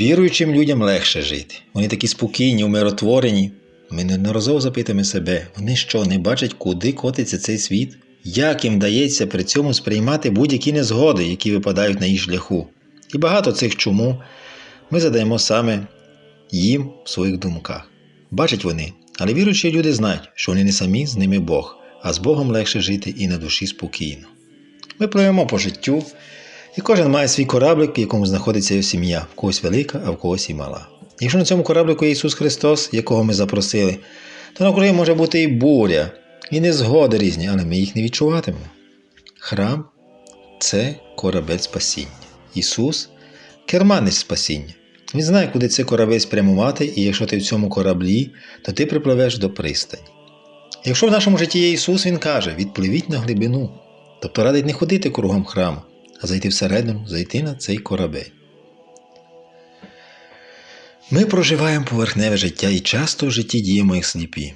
Віруючим людям легше жити. Вони такі спокійні, умиротворені. Ми неодноразово запитуємо себе, вони що, не бачать, куди котиться цей світ? Як їм вдається при цьому сприймати будь-які незгоди, які випадають на їх шляху? І багато цих чому ми задаємо саме їм в своїх думках. Бачать вони, але віруючі люди знають, що вони не самі, з ними Бог, а з Богом легше жити і на душі спокійно. Ми пливемо по життю, і кожен має свій кораблик, в якому знаходиться його сім'я, в когось велика, а в когось і мала. Якщо на цьому кораблику є Ісус Христос, якого ми запросили, то навкруги може бути і буря, і незгоди різні, але ми їх не відчуватимемо. Храм це корабель спасіння. Ісус керманець спасіння. Він знає, куди цей корабель спрямувати, і якщо ти в цьому кораблі, то ти припливеш до пристані. Якщо в нашому житті є Ісус, Він каже: відпливіть на глибину, тобто радить не ходити кругом храму, зайти всередину, зайти на цей корабель. Ми проживаємо поверхневе життя і часто в житті діємо як сліпі.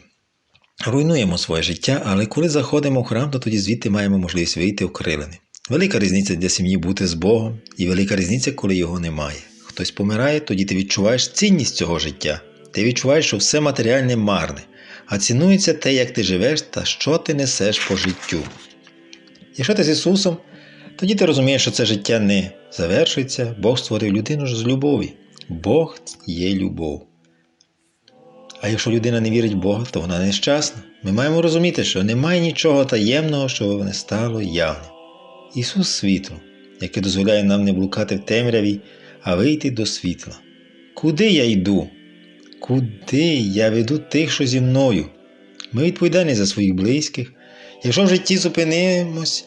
Руйнуємо своє життя, але коли заходимо в храм, то тоді звідти маємо можливість вийти окриленим. Велика різниця для сім'ї бути з Богом, і велика різниця, коли його немає. Хтось помирає, тоді ти відчуваєш цінність цього життя. Ти відчуваєш, що все матеріальне марне, а цінується те, як ти живеш та що ти несеш по життю. Якщо ти з Ісусом, тоді ти розумієш, що це життя не завершується, Бог створив людину ж з любові. Бог є любов. А якщо людина не вірить в Бога, то вона нещасна. Ми маємо розуміти, що немає нічого таємного, що не стало явним. Ісус світло, яке дозволяє нам не блукати в темряві, а вийти до світла. Куди я йду? Куди я веду тих, що зі мною? Ми відповідальні за своїх близьких. Якщо в житті зупинимось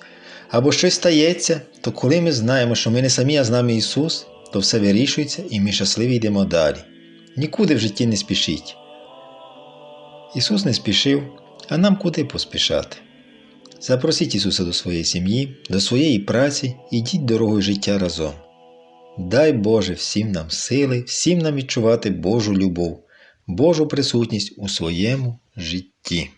або щось стається, то коли ми знаємо, що ми не самі, а з нами Ісус, то все вирішується і ми щасливі йдемо далі. Нікуди в житті не спішіть. Ісус не спішив, а нам куди поспішати? Запросіть Ісуса до своєї сім'ї, до своєї праці, ідіть дорогою життя разом. Дай Боже всім нам сили, всім нам відчувати Божу любов, Божу присутність у своєму житті.